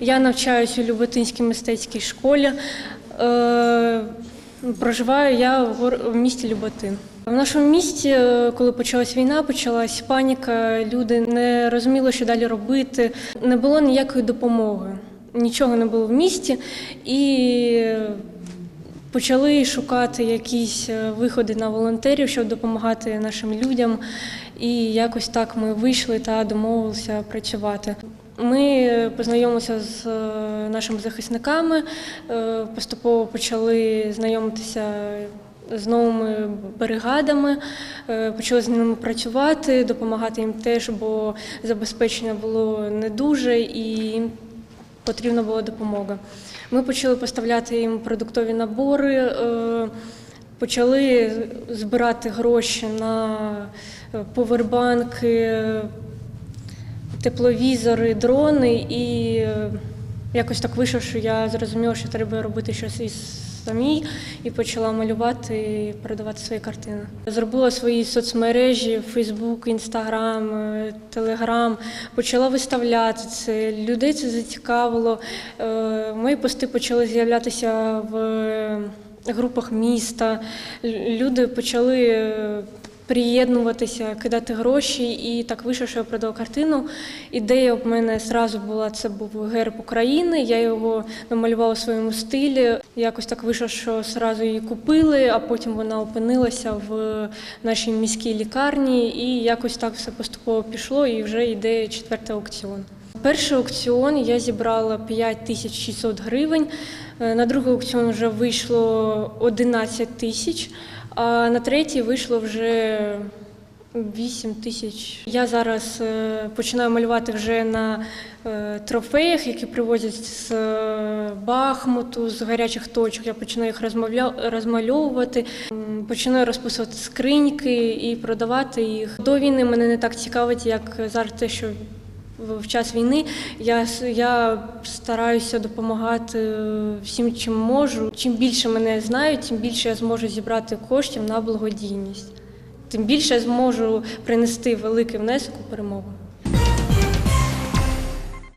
Я навчаюся у Люботинській мистецькій школі. Е, Проживаю я в місті Люботин. В нашому місті, е, коли почалась війна, почалась паніка. Люди не розуміли, що далі робити. Не було ніякої допомоги. Нічого не було в місті. І почали шукати якісь е, виходи на волонтерів, щоб допомагати нашим людям. І якось так ми вийшли та домовилися працювати. Ми познайомилися з е, нашими захисниками, е, поступово почали знайомитися з новими бригадами, е, почали з ними працювати, допомагати їм теж, бо забезпечення було не дуже і їм потрібна була допомога. Ми почали поставляти їм продуктові набори, почали збирати гроші на повербанки, тепловізори, дрони, і е, якось так вийшло, що я зрозуміла, що треба робити щось із самій, і почала малювати і продавати свої картини. Зробила свої соцмережі, Фейсбук, Інстаграм, Телеграм, почала виставляти це. Людей це зацікавило. Е, Мої пости почали з'являтися в групах міста. Люди почали е, приєднуватися, кидати гроші, і так вийшло, що я продала картину. Ідея в мене зразу була це був герб України. Я його намалювала у своєму стилі. Якось так вийшло, що зразу її купили, а потім вона опинилася в нашій міській лікарні, і якось так все поступово пішло, і вже йде четвертий аукціон. Перший аукціон я зібрала 5600 гривень. Е, На другий аукціон вже вийшло 11 тисяч, а на третій вийшло вже 8 тисяч. Я зараз е, починаю малювати вже на е, трофеях, які привозять з е, Бахмуту, з гарячих точок. Я починаю їх розмальовувати, починаю розписувати скриньки і продавати їх. До війни мене не так цікавить, як зараз те, що в час війни я, я стараюся допомагати е, всім, чим можу. Чим більше мене знають, тим більше я зможу зібрати коштів на благодійність. Тим більше я зможу принести великий внесок у перемогу.